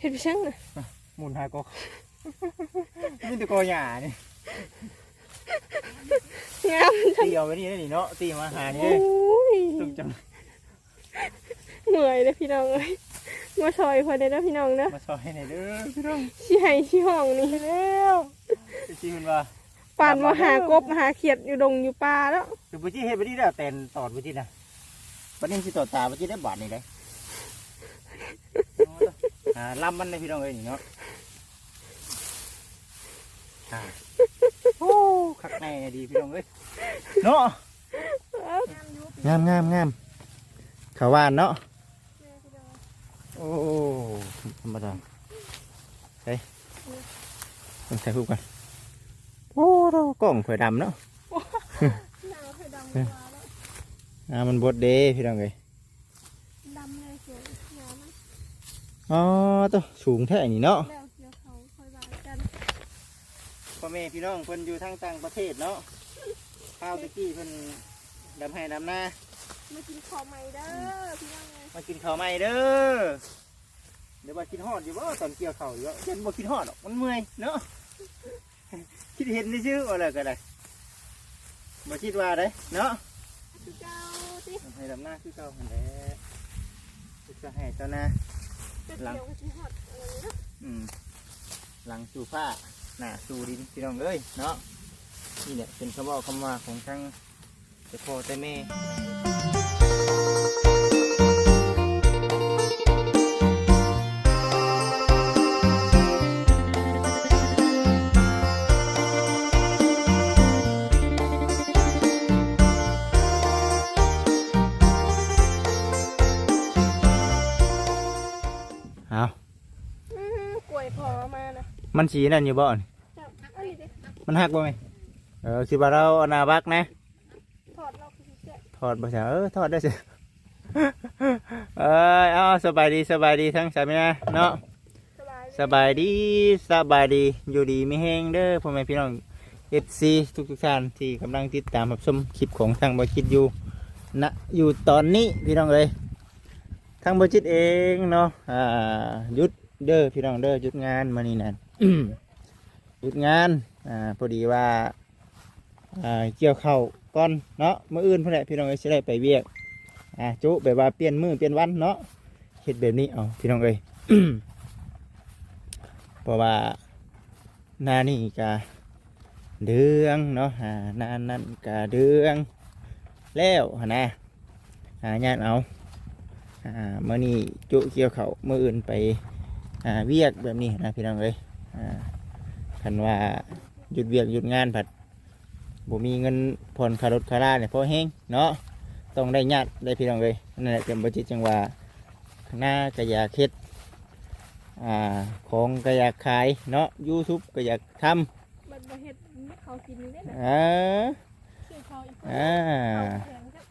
เฮ็ดไปช่างน่ะหมุนหากอกมีแต่กอหญ้านี่งามจังตีเอาไว้นี่ได้นี่เนาะตีมาหานี่โอ้เด้ยตึงจังเหนื่อยเลยพี่น้องเอ้ยมาซอยพอได้แล้วพี่น้องเด้อมาซอยให้หน่อยเด้อพี่น้องสิให้สิห้องนี่แล้วไปชี้มันว่าป่านมาหากบหาเขียดอยู่ดงอยู่ป่าแล้วคือบ่จี้เฮ็ดบ่ดีแล้วแต่นตอดบ่จี้นะบัดนี้สิตอดตาบ่จี้ได้บาดนี่ได้ อ่าลำมันเลยพี่น้องเอ้ยนี่เนาะอ่าโอ้คักแน่ดีพี่น้องเอ้ยเนาะงามงามงามขาวหวานเนาะโอ้ธรรมดาใส่ต้องใส่คู่กันโอ้เรากล้องเผื่อดำเนาะหนาวเคยดำกว่าแล้วอ่ามันบดเด้พี่น้องเลย ดำเลยสวยหนาวมั้ย อ๋อตัวสูงแท้นี่เนาะแล้วเดี๋ยวเขาคอยบายกันพ่อแม่พี่น้องเพิ่นอยู่ทางต่างประเทศเนาะข้าวตะกี้เพิ่นดำให้ดำนามากินข้าวใหม่เด้อพี่น้องเอ้ยมากินข้าวใหม่เด้อเดี๋ยวว่ากินฮอดอยู่บ่ตอนเกี่ยวข้าวอยู่บ่เห็นบ่กินฮอดหรอกมันเมื่อยเนาะคิดเห็นได้ชื่อว่าอะไรก็ได้บ่คิดว่าได้เนาะพี่เจ้าสิทำให้ดำหน้าคือเก่าหันแหละคือจะให้เจ้าหน้า หลังอืมหลังสู่ผ้าหน้าสู่ดินพี่น้องเอ้ยเนาะนี่เนี่ยเป็นคำบอกคำว่าของทั้งเจ้าพ่อเจ้าแม่ มันสีนั่นอยู่บ่อนจับอันนี้ดิมันหักบ่ไหมเออคิดว่าเราเอาหนาบักนะ ถอดเราคือแกะถอดบ่ใช่เออถอดได้สิเอ้ยเอาสบายดีสบายดีทั้งสามีนะเนาะสบายสบายดีสบายดีอยู่ดีไม่แห้งเด้อพ่อแม่พี่น้องเอฟซีทุกทุกๆท่านที่กำลังติดตามรับชมคลิปของทางบอจิตอยู่ณอยู่ตอนนี้พี่น้องเลยทางบอจิตเองเนาะอ่าหยุดเด้อพี่น้องเด้อหยุดงานมานี่นั่น หยุดงานอ่าพอดีว่าอ่าเกี่ยวเข่าก่อนเนาะเมื่ออื่นพ่อนแหละพี่น้องเอ้ยจะได้ไปเวียกอ่าจุแบบว่าเปลี่ยนมือเปลี่ยนวันเนาะเฮ็ดแบบนี้เอาพี่น้องเอ้ยเพราะว่าหน้านี่กะเดืองเนาะอ่าหน้านั่นกะเดืองแล้วนะหาญาติเอาอ่าเมื่อนี้จุเกี่ยวเขามื่ออื่นไปอ่าเวียกแบบนี้นะพี่น้องเอ้ย คันว่าหยุดเวียกหยุดงานผัดบ่มีเงินผ่อนคารถคาราเนี่ยพอแห้งเนาะต้องได้ญาติได้พี่น้องเอ้ยนั่นแหละจำบ่จิตจังว่าหน้ากะอยากเฮ็ดอ่าของก็อยากขายเนาะ YouTube ก็อยากทมันมาเห็ดเขากินนี่ได้ำนะอ่าชื่อเขาอีกคนอ่าเขาแข็งครับ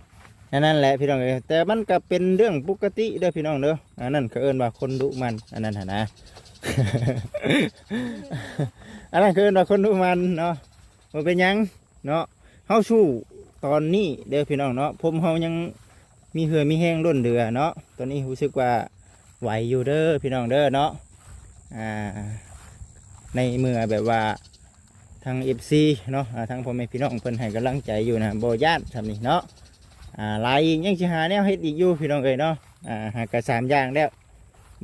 อันนั่นแหละพี่น้องเอ้ยแต่มันก็เป็นเรื่องปกติเด้อพี่น้องเด้ออันนั้นเขาเอิ้นว่าคนดุมันอันนั้นหั่นนะ อันนั้นเขาเอิ้นว่าคนดุมันเนาะมันเป็นยังเนาะเฮาสู้ตอนนี้เด้อพี่น้องเนาะผมเฮายังมีเหือมีแห้งล้นเดือเนาะตอนนี้รู้สึกว่าไหวอยู่เด้อพี่น้องเด้อเนาะอ่าในเมื่อแบบว่าทาง FC เนาะทางพ่อแม่พี่น้องเพิ่นให้กำลังใจอยู่นะโบ่ย่านทำนี่เนาะอ่าลายยังสิหาแนวเฮ็ดอีกอยู่พี่น้องเอ้ยเนาะอ่าหากระสามอย่างแล้ว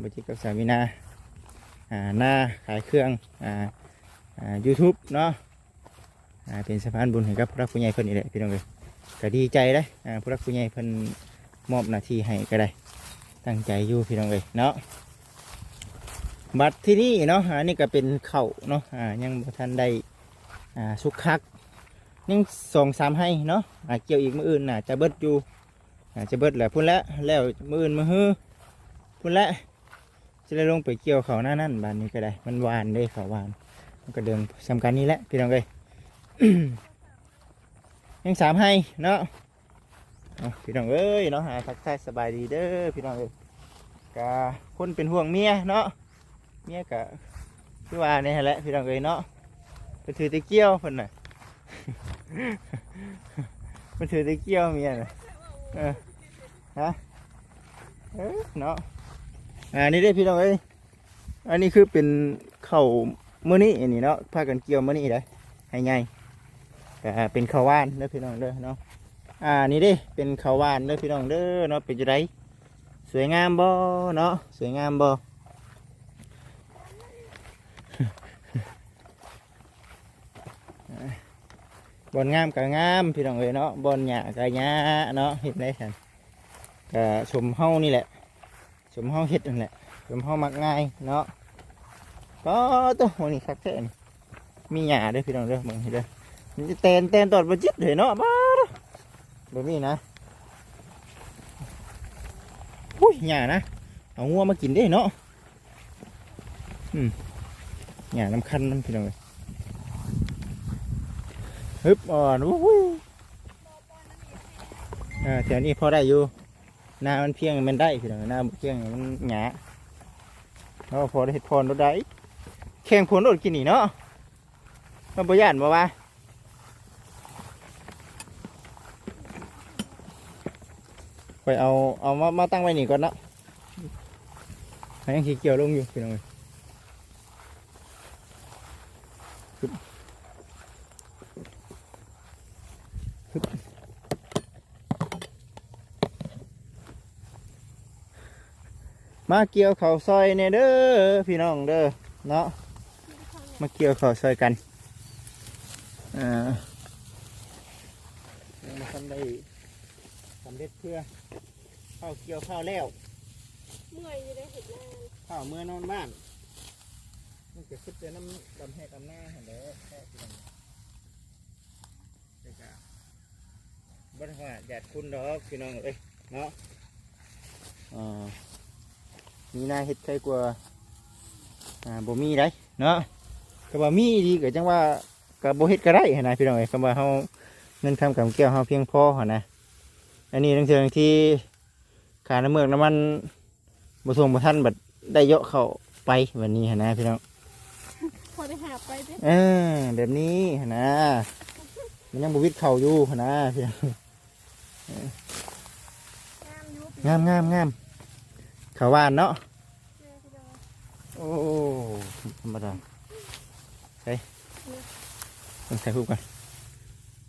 บ่จิกับสามีนา หน้าขายเครื่องอ่าอ่า YouTube เนาะเป็นสะพานบุญให้กับผู้รักผู้ใหญ่เพิ่นนี่แหละพี่น้องเอ้ยก็ดีใจเด้ออ่าผู้รักผู้ใหญ่เพิ่นมอบหน้าที่ให้ก็ได้ ตั้งใจอยู่พี่น้องเอ้ยเนาะบัตรที่นี่เนาะอันนี้ก็เป็นเข่าเนาะยังบ่ทันได้สุกคักยังสองสามให้เนาะเกี่ยวอีกมืออื่นน่ะจะเบิดอยู่อาจะเบิดแหละพุ่นละแล้วมืออื่นมือฮือพุ่นละ จะได้ลงไปเกี่ยวเขาหน้านั่นบานนี้ก็ได้ มันหวานเด้เขาหวานมันก็เดินสำคัญนี้แหละพี่น้องเอ้ยยังสามให้เนาะเอาพี่น้องเอ้ยเนาะหาทักทายสบายดีเด้อพี่น้องเอ้ยกะคนเป็นห่วงเมียเนาะเมียกะคือว่านี่แหละพี่น้องเอ้ยเนาะไปถือตะเกียวเพิ่นน่ะมันถือตะเกียวเมียน่ะเออฮะเออเนาะ อ่านี่ได้พี่น้องเอ้ยอันนี้คือเป็นเข้ามื้อนี้อันนี้เนาะพากันเกี่ยวมื้อนี้ได้ให้ไงก็เป็นข้าวหวานเด้อพี่น้องเด้อเนาะอ่านี่เด้เป็นข้าวหวานเด้อพี่น้องเด้อเนาะเป็นจังไดสวยงามบ่เนาะสวยงามบ่บอนงามก็งามพี่น้องเอ้ยเนาะบอนหญ้าก็หญ้าเนาะเฮ็ดได้ซั่นก็ชมเฮานี่แหละ ชมเฮาเฮ็ดนั่นแหละชมเฮามักง่ายเนาะก็ตัวนี่คักแท้นี่มีหญ้าด้อพี่น้องเด้อเบิ่งให้เด้อมันจะเตนเตนตอดบ่จิตเด้เนาะบ้าเด้อแบบนี้นะอุ้ยหญ้านะเอางัวมากินเด้เนาะอืมหญ้าน้ำคันน้ำพี่น้องเอ้ยฮึบอ่อนวุ้ยอ่าแถวนี้พอได้อยู่ หน้ามันเพียงมันได้พี่น้องหน้าเพียงมันหยาแล้วพอได้เห็ดพรรถได้แข่งผลรถกินนี่เนาะมันประหยัดบ่วะไปเอาเอามามาตั้งไว้นี่ก่อนเนาะยังขี้เกียวลงอยู่พี่น้องเอ้ย มาเกี่ยวเขาวซอยเนี่ยเด้อพี่น้องเด้อเนาะมาเกี่ยวเขาวซอยกันอ่ามาทำได้สำเร็จเพื่อข้าวเกี่ยวข้าวแล้วเมื่อยอยู่ได้เห็ดนานข้าวเมื่อนอนบ้านมันจะขึ้นเจอน้ำดำแหกดำหน้าเห็นเด้อแค่พี่น้องเด็กอะบ่ได้ว่าอยากคุณดอกพี่น้องเอ้ยเนาะอ่า มีนายเฮ็ดใครกว่าอ่าบ่มีได้เนาะก็ว่ามีดีก็จังว่าก็บ่เฮ็ดก็ได้หั่นนะพี่น้องเอ้ยคำว่าเฮาเงินคำกับแก้วเฮาเพียงพอหั่นนะอันนี้ทั้งเทื่อที่ขาน้ำเมือกน้ำมันบ่ส่งบ่ทันบัดได้เยอะเข้าไปวันนี้หั่นนะพี่น้องพอได้หาไปเด้เออแบบนี้หั่นนะมันยังบ่วิดเข้าอยู่หั่นนะพี่น้องงามอยุบงามงาม งามข้าวหวานเนาะพี่น้องโอ้ธรรมดาใช่ต้องใส่หูปกัน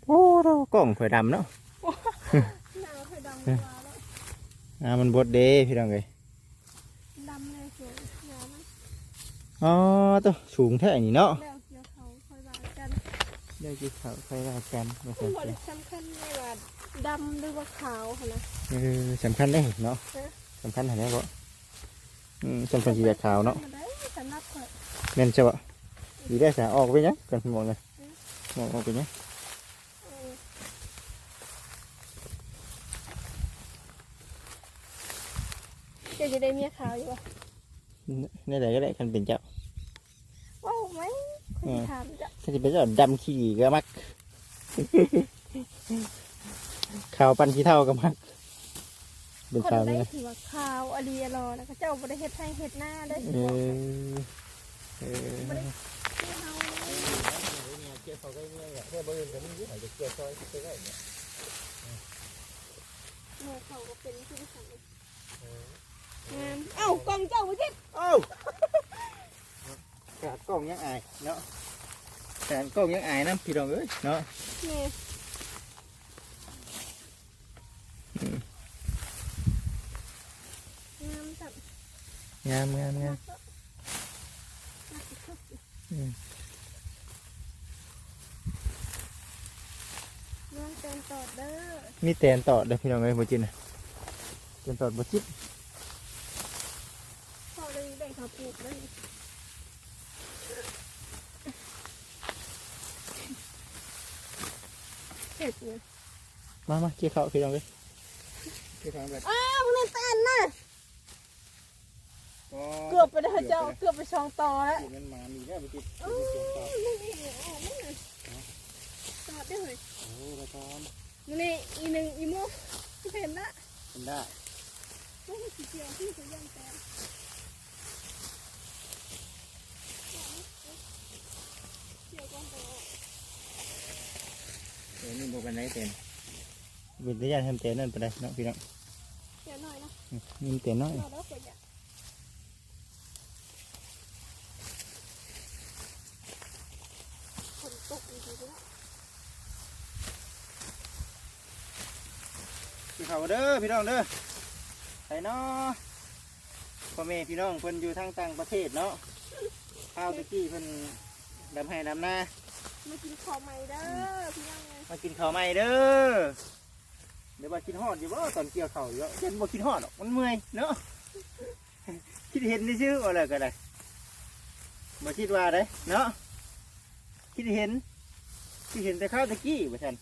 โอ้เรากล้องเผยดำเนาะหนาวเคยดำกว่าแล้วอ่ามันบดเด้พี่น้องเลยดำเลยสวยงามนะอ๋อตัวสูงแท้นี่เนาะแล้วเกี่ยวเขาคอยบากันได้กี่เขาใครว่ากันมาคุณใส่บริสำคัญไม่ว่าดำหรือว่าขาวค่ะนะเออสำคัญได้เนาะสำคัญเห็นไหมบ่อืมสำคัญสีขาวเนาะมาได้สำหรับข่อยเม่นใช่ปะดีได้สาออกไปยังกันมองเลยมองออกไปยังเออเดี๋ยวจะได้เมียขาวอยู่วะในไหนก็ได้คันเป็นเจ้าว้าวไหมคนที่ถามจะถ้าจะเป็นเจ้าดำขี้ก็มักขาวปันขี้เท่าก็มัก เป็นคนสาวได้นี่นะถือว่าขาวอรีอรอแล้วก็เจ้าบริเฮ็ดให้เฮ็ดหน้าได้เออเออที่เฮาเกี่ยวเขาก็เนี่ยเพื่อเบอร์กันนี่หายจะเกี่ยวซอยไปได้เนี่ยเมื่อเขาก็เป็นที่สั่งงามเอ้ากล่องเจ้าบ่จิเอ้าขาดกล้องยังอายเนาะขาดกล้องยังอายนะพี่น้องเอ้ยเนาะ นี่งามจับ งามงามงามเรื่องเต็มตอดเด้อมีแตนต่อเด้อพี่น้องเอ้ยบ่จินนะแตนต่อบ่จิตพอเลยแบ่งเขาปลูกได้เห็ดเนี่ยมามาเกี่ยวเขาพี่น้องเอ้ยเกี่ยวเขาแบบอ้าวนี่แตนน่ะ เกือบไปได้เจ้าเกือบไปช่องต่อแล้วมันมามีแล้วบ่จิตอ้าวนี่นี่อ๋อนี่ตอดได้เลยโอ้ละตอมนี่อีหนึ่งอีโมเห็นละเป็นได้ไม่ใช่สีเขียวที่สีย่างแตนเขียวก้อนโตเดี๋ยวนี่บ่เป็นไรแตนวิทยาทำแตนนั่นไปได้เนาะพี่น้องเขียวหน่อยนะมีแตนน้อยเราแล้วเกิดอย พี่เขาเด้อพี่น้องเด้อไปเนาะพ่อแม่พี่น้องเพิ่นอยู่ทางต่างประเทศเนาะข้าวตะกี้เพิ่นดำให้ดำหน้ามากินข้าวใหม่เด้อพี่น้องมากินข้าวใหม่เด้อเดี๋ยวมากินฮอดอยู่บ่ตอนเกี่ยวข้าวอยู่เช่นบ่กินฮอดหรอมันเมื่อยเนาะคิดเห็นได้ชื่ออะไรก็ได้บ่คิดว่าได้เนาะคิดเห็น คิดเห็นแต่ข้าวตะกี้ว่าซั่น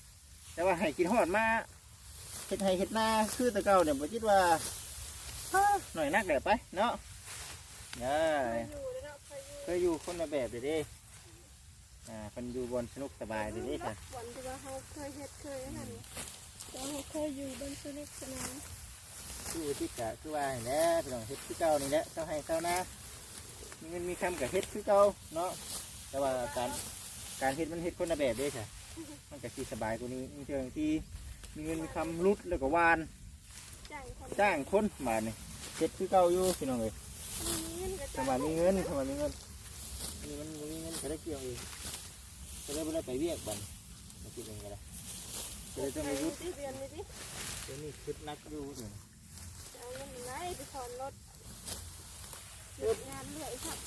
แต่ว่าให้กินฮอดมาเฮ็ดให้เฮ็ดนาคือแตะเก่าเนี่ยบ่คิดว่าฮะหน่อยนักเดี๋ยวไปเนาะได้เคยอยู่เลยเนาะเคยอยู่เคยอยู่คนละแบบเด้เด้อ่าเพิ่นอยู่บนสนุกสบายเด้เด้ค่ะวันที่ว่าเขาเคยเฮ็ดเคยนั่นแต่เขาเคยอยู่บนสนุกสนานคือที่กะคือว่าอย่างนี้พี่น้องเฮ็ดคือเก่านี่แหละเจ้าให้เจ้านะมีเงินมีคำกับเฮ็ดคือเก่าเนาะแต่ว่าการ การเฮ็ดมันเฮ็ดคนละแบบเด้ค่ะมันก็สิสบายกว่านี้มีเชิงที่มีเงินมีคำรุดแล้วก็วาน จ้างคนจ้างคนมาเนี่ยเฮ็ดคือเก่าอยู่พี่น้องเลยมีเงินก็ถ้าจ้างว่ามีเงินถ้าว่ามีเงินอันนี่มันบ่มีเงินก็ได้เกี่ยวเองก็ได้บ่ได้ไปเวียกบันมาคิดเองก็ได้ก็ได้ต้องไปยุดที่เรียนนี่สิเดี๋ยวนี้คิดนักอยู่เนี่ย จะเอาเงินไหนไปถอนรถเลิกงานเรื่อยครับ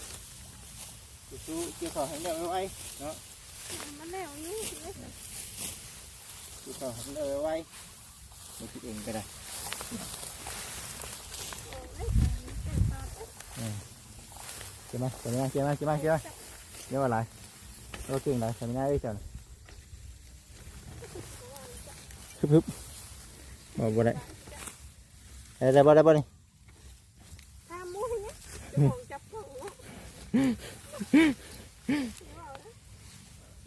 สู้เกี่ยวข้าว ให้ได้ไว้เนาะมันแล้วนี่สิเลยเกี่ยวข้าวให้ได้ไว้มาคิดเองก็ได้โอ้ยเจ็บปากเอ้ยเกี่ยวมาเกี่ยวมาเกี่ยวมาเกี่ยวมาเกี่ยวมาเดี๋ยวอะไรเราเก่งหลายทำง่ายเลยจ้ะฮึบฮึบบ่บ่ได้ได้ได้บ่ได้บ่นี่ข้ามมุ้ยเนี่ยจะมองจับของเนาะ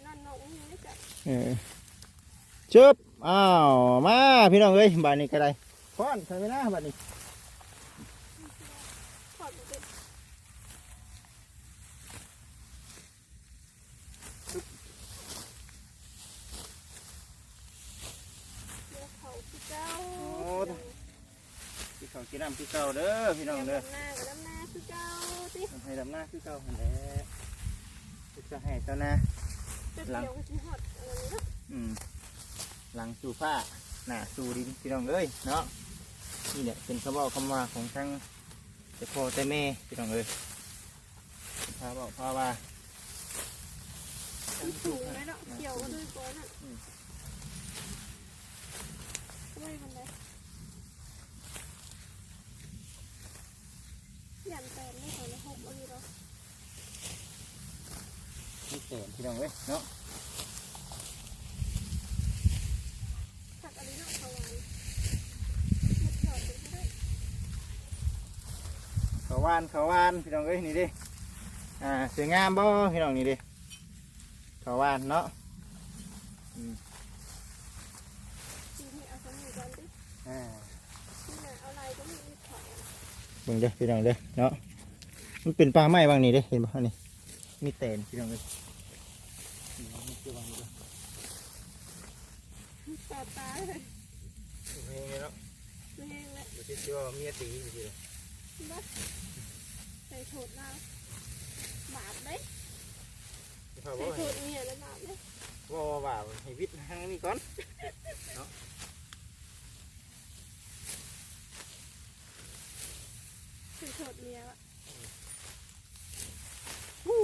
นั่นนกนี่ไม่จับ เออจึบอ้าวมาพี่น้องเอ้ยบ้านนี้ก็ได้ฟ้อนใส่ไปนะบ้านนี้ถอดมันเป็นเดี๋ยวเขาพี่เจ้าพี่เขากินน้ำพี่เก่าเด้อพี่น้องเดี๋เด้ยอวหน้ากับน้ำหน้าพี่เจ้าสิให้ดำหน้าพี่เก่าหันแหละจะให้เจ้านะ จะเกี่ยวกับที่หอด อืมหลังสู่ผ้าหน้าสู่ดินพี่น้องเอ้ยเนาะนี่แหละเป็นคำบอกคำว่าของทั้งแต่พ่อแต่แม่พี่น้องเอ้ยพาบอกพาว่ามันสูงเลยเนาะเกี่ยวกันด้วยก้อนอะด้วยมันเลยยันแตนไม่ขอในหกเอาดีเนาะไม่เต็มพี่น้องเอ้ยเนาะ สักอะไรเนาะเขาวานมันถอดไปก็ได้ เขาวานเขาวานพี่น้องเอ้ยนี่ดิอ่าสวยงามบ่พี่น้องนี่ดิเขาวานเนาะทีนี้เอาสมุนก่อนดิอ่าที่ไหนเอาอะไรก็ไม่มีถอดเบิ่งเด้อพี่น้องเด้อเนาะมันเป็นปลาไม้บางนี่เด้อเห็นบ่นี่มีเตนพี่น้องเอ้ยนี่มันคือวางนี่เด้อตาตาเลยเฮ้ยเนาะไม่แห้งแล้วบ่สิว่าเมียตีอยู่สิเด้อบัส ใส่โถดเราบาปเลยเขาใส่บอกโถให้ดเนี่ยแล้วบาปเลยว่าว่าให้วิทย์ทางนี้ก่อนใส่โถดเมียอะฮู้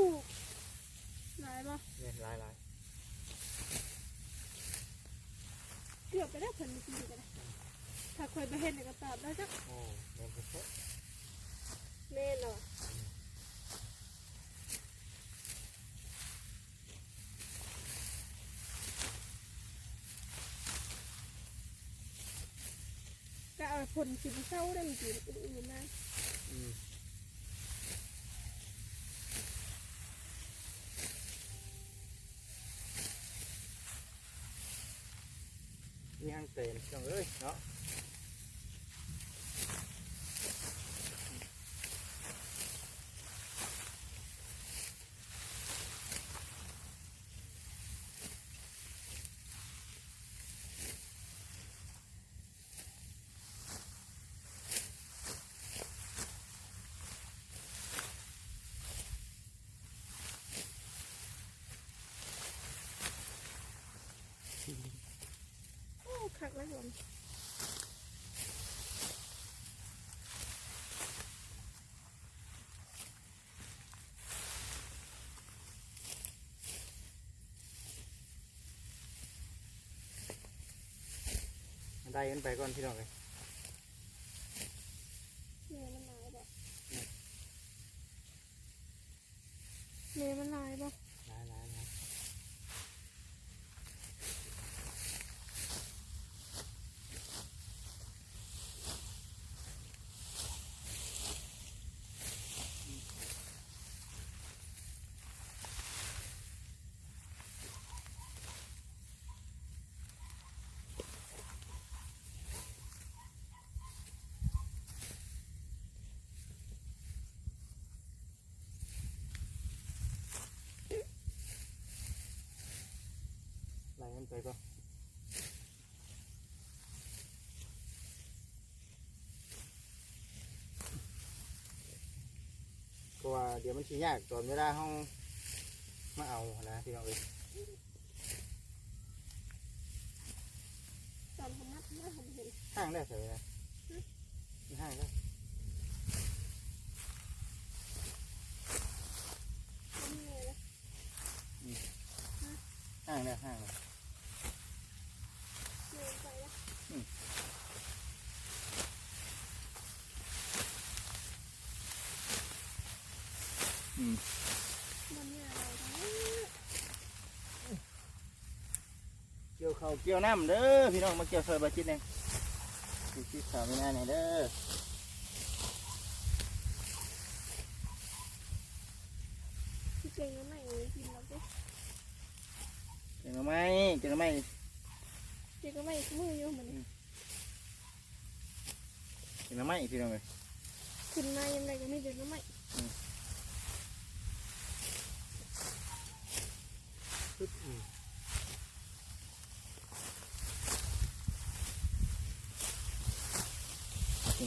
ไหนบ่เนี่ยลายลายเกือบไปได้ผลจริงๆกันเลยถ้าเคยไปเห็นในกระตอบได้จักโอ้แม่นเพิ่นแม่นเหรอ คนกินเศร้าได้จริงอื่นๆนะอืมนี่หางเตนพี่น้องเลยเนาะ แล้วยมได้กันไปก่อนพี่น้องเลยเนื้อมันลายบ่เนื้อมันลายบ่ มันไปก่อนเพราะว่าเดี๋ยวมันชี้ยากตอนเวลาห้องมาเอานะพี่น้องเอ้ยตอนผมนัดนะผมเห็นห้างได้เสยนะห้างได้มันเมย์เลยห้างได้ห้างได้เมย์ไปแล้ว อืม มัน เนี่ยอะไรกันเกี่ยวเขาวเกี่ยวน้ำเด้อพี่น้องมาเกี่ยวซอยบาจิตเองสิสิสาวไม่นานไหนเด้อที่เก่งแล้วไม่กินแล้วก็เก่งหรือไม่เก่งหรือไม่เก่งก็ไม่มืออยู่เหมือนเก่งหรือไม่พี่น้องเลยขึ้นมายังไงก็ไม่เดินก็ไม่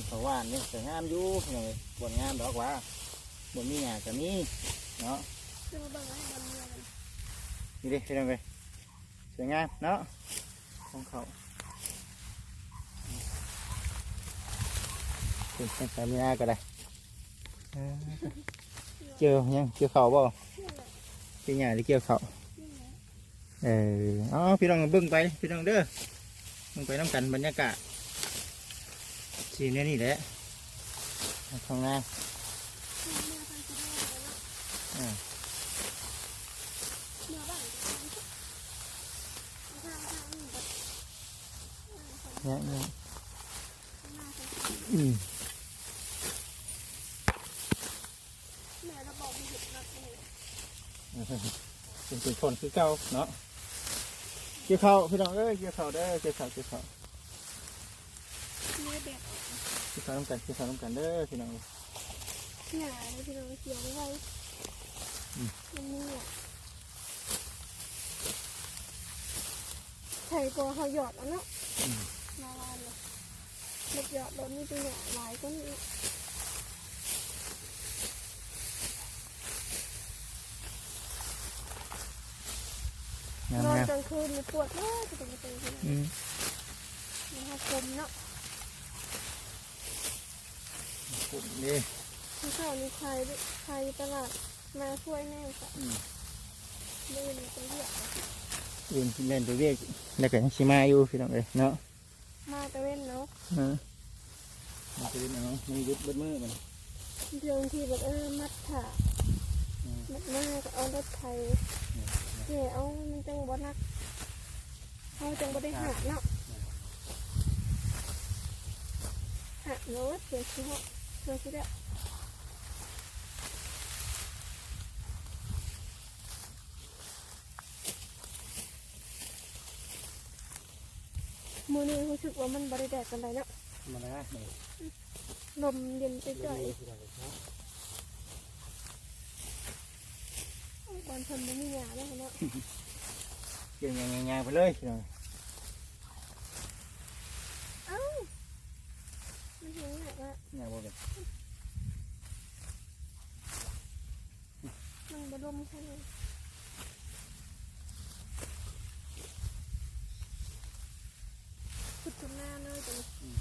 กินข้าวหวานเนี่ยสวยงามอยู่พี่น้องเลยบนงามดอกว่าบนมีหยากับมีเนาะยังให้บอลเนี่ดิพี่น้องเลยสวยงามเนาะของเขาเป็นสามีอาก็ได้เออเกี่ยวยังเกี่ยวเขาบ่เชื่อแหละเกี่ยวหยาหรือเกี่ยวเขาเอออ๋อพี่น้องเบิ่งไปพี่น้องเด้อเบิ่งไปน้ำกันบรรยากาศ สีเนี่ยนี่แหละข้างหน้าเมื่อทำงานเนี่ยเนี่ยอืมแม่เราบอกมีเห็ดนักเลยเป็นเป็นคนคือเก่าเนาะเกี่ยวเขาพี่น้องเอ้ยเกี่ยวเขาเด้เกี่ยวเขาเกี่ยวเขาเนื้อแดดเกี่ยวเขาน้ำกันเกี่ยวเขาน้ำกันเด้อพี่น้องหนาเลยพี่น้องเขียวไว้มันมีอะไข่ก็เขาหยอดแล้วเนาะมาวานเลยเล็กหยอดรถนี่เป็นหยอดหลายก็นี่งามนอนงามกลางคืนมันปวดมากจะเป็นเป็นเป็นอืมมันหากลมเนาะ ปุ๊บนี่ที่ข้าวมีใครใครตลาดมาช่วยแม่จ้ะอืมเดินไปเรียกยืนเล่นไปเรียกแล้วก็ยังชิมาอยู่พี่น้องเอ้ยเนาะมาตะเว้นเนาะเออมันจะเป็นเนาะมันยึดเบิดมือมันเดี๋ยวบางทีแบบเออมัดขาอืมมัดหน้าก็เอารถไทยเกี่ยเอามันจังบ่นักเอาจังบ่ได้หักเนาะหักรถเดี๋ยวชิเหาะเดี๋ยว ชิเด้อมือนี้รู้สึกว่ามันบริแดดกันเลยเนาะมานะนี่ลมเย็นไปจ่อยบอลชนไม่มีหยาแล้วเนาะเกี่ยวงางๆไปเลยพี่น้อง เอ้ามันถึง ไหนวะงานบ่เป็นมันบลมใช่ไหมดจนหน้าเลยตรงนี้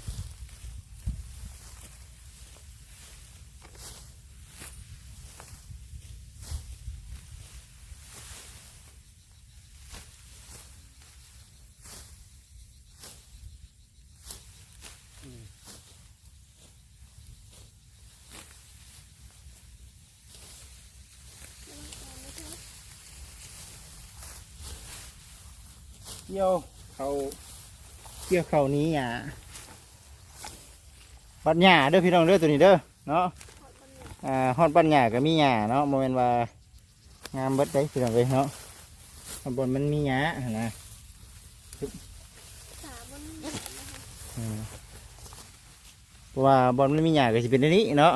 เกี่ยวเขาเกี่ยวเขานี้หญ้าปัญญาเด้อพี่น้องเด้อตัวนี้เด้อเนาะขอดบันเนี่ยอ่าฮอดปัญญาก็มีหญ้าเนาะโมเมนว่างามเบิดได้พี่น้องเลยเนาะข้างบนมันมีหญ้าหั่นนะสามมันเหมือนนะคะอืมเพราะว่าบอลมันมีหญ้าก็สิเป็นอันนี้เนาะ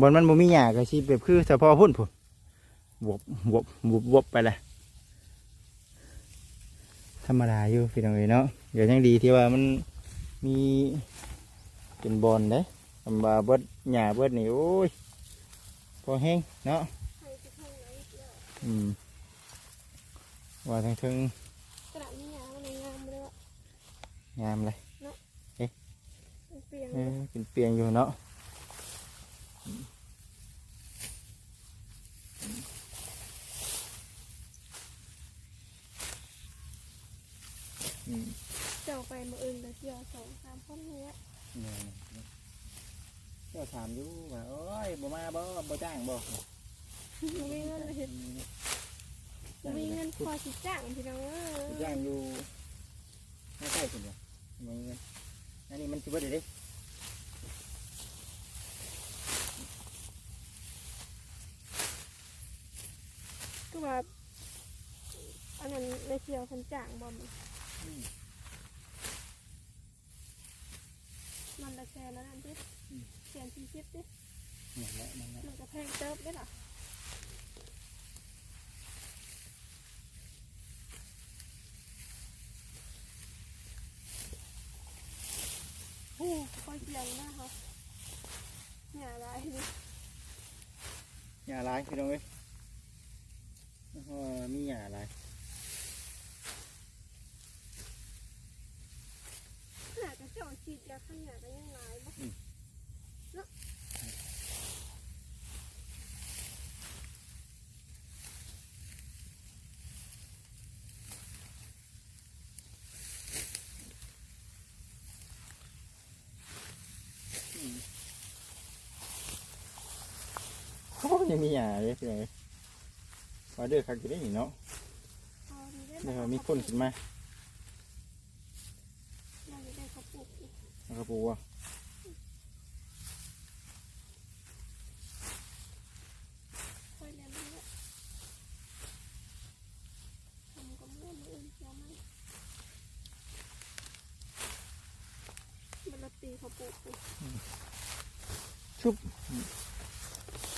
บอลมันบ่มีหญ้าก็สิแบบคือเฉพาะพุ่นพุ่นวบวบวบวบไปเลย ธรรมดาอยู่พี่น้องเอ้ยเนาะเดี๋ยวยังดีที่ว่ามันมีเป็นบอลเด้ทำบาเบิดหญ้าเบิดนี่โอ้ยพอแห้งเนาะใครจะท่องไหนเดียวอืมว่าทั้งทึงกระดาษนี่ยาวในงามเลยอะงามเลยมันเปลี่ยนเออเป็นเปียงอยู่เนาะ เจ้าไปมาอื่นแต่เที่ยวสองสามคนเนี้ยเจ้าถามอยู่ว่าโอ้ยบ่มาบ่บ่จ้างบ่บ่มีเงินเลยบ่มีเงินพอสิจ้างพี่น้องเอ้จ้ายงอยู่ไม่ใกล้สิบ่บ่มีเงินอันนี้มันสิบ่ได้เด้ก็ว่าอันนั้นในเที่ยวคนจ้างบอม มันละแค่นั้นอันที่แสนสี่สิบดินั่นแหละนั่นแหละมันจะแพงเติบได้หรอโอ้คอยเสียงนะคะหย่าไรดิหญ้าหลายพี่น้องเอ้ยโอ้โหมีหญ้าหลาย ขนาดกระเจ้าฉีดยาขยะก็ยังไงบ่ โอ้ ยังมีหญ้าเลยพี่น้องเอ้ยว่าเด้อคักอยู่ได้นี่เนาะเอาดีได้เดี๋ยวมีคนขึ้นมาเราจะได้เขาปลูกอีก แล้วก็ปูว่า ค่อยเรียนรู้ทำกับเรื่องอื่นเสียมันมันละตีเขาปลูกอีก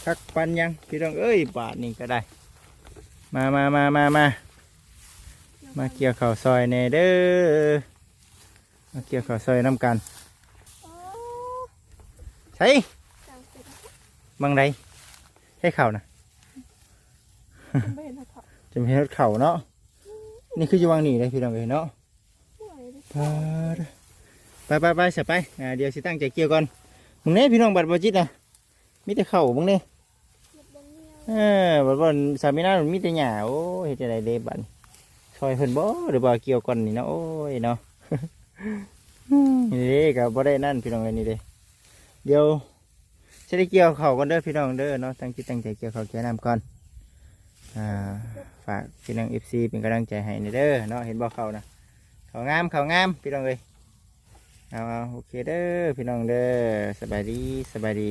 คัก ปันยังพี่น้องเอ้ยบาทนี่ก็ได้ มามามามามามาเกี่ยวข้าวซอยแน่เด้อมาเกี่ยวข้าวซอยน้ำกันโอ้ใช่จังเป็นบางใดให้เข่าวนะคุณไม่เห็นเขาจะมีรถเข่าเนาะนี่คืออยู่วางนี่เลยพี่น้องเอ้ยเนาะป่วยดิไปไปไปเสียไปอ่าเดี๋ยวสิตั้งใจเกี่ยวก่อนมึงเนี่ยพี่น้องบัดบจิตนะมีแต่เข่ามึงเนี่ยเก็บบน เออบัดบนสามีนามีแต่หญ้าโอ้ยเฮ็ดจังไดเด้บัดนี้ซอยเพิ่นบ่หรือบ่เกี่ยวก่อนนี่เนาะโอ้ยเนาะนี่ก็บ่ได้นั่นพี่น้องเอ้ยนี่เด้เดี๋ยวจะได้เกี่ยวข้าวก่อนเด้อพี่น้องเด้อเนาะตั้งจิตตั้งใจเกี่ยวข้าวเกี่ยวน้ำก่อนอ่าฝากพี่น้อง FC เป็นกำลังใจให้นี่เด้อเนาะเห็นบ่เขานะเขางามเขางามพี่น้องเอ้ยเอาเอาโอเคเด้อพี่น้องเด้อสบายดีสบายดี